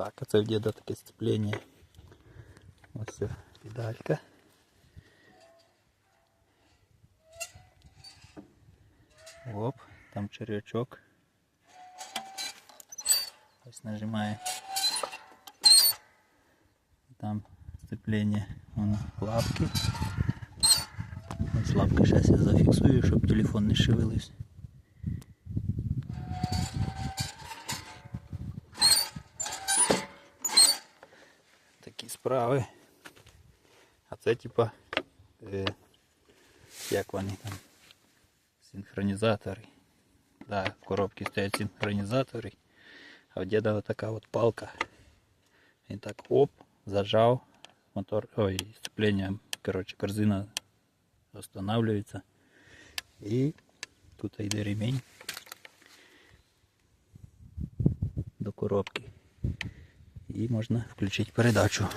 Так, а це в діда таке сцеплення. Ось це педалька. Оп, там червячок. Ось нажимає. Там сцепление, вон лапки. Ось лапка зараз я зафіксую, щоб телефон не шевелився. Такі справи. А це типа, е, як вони там, синхронізатори. Да, в коробці стоять синхронізатори. А в діда вот така от палка. Він так оп, зажав, мотор, ой, сцепление, короче, корзина останавливается. І тут йде ремень до коробки. І можна включити передачу.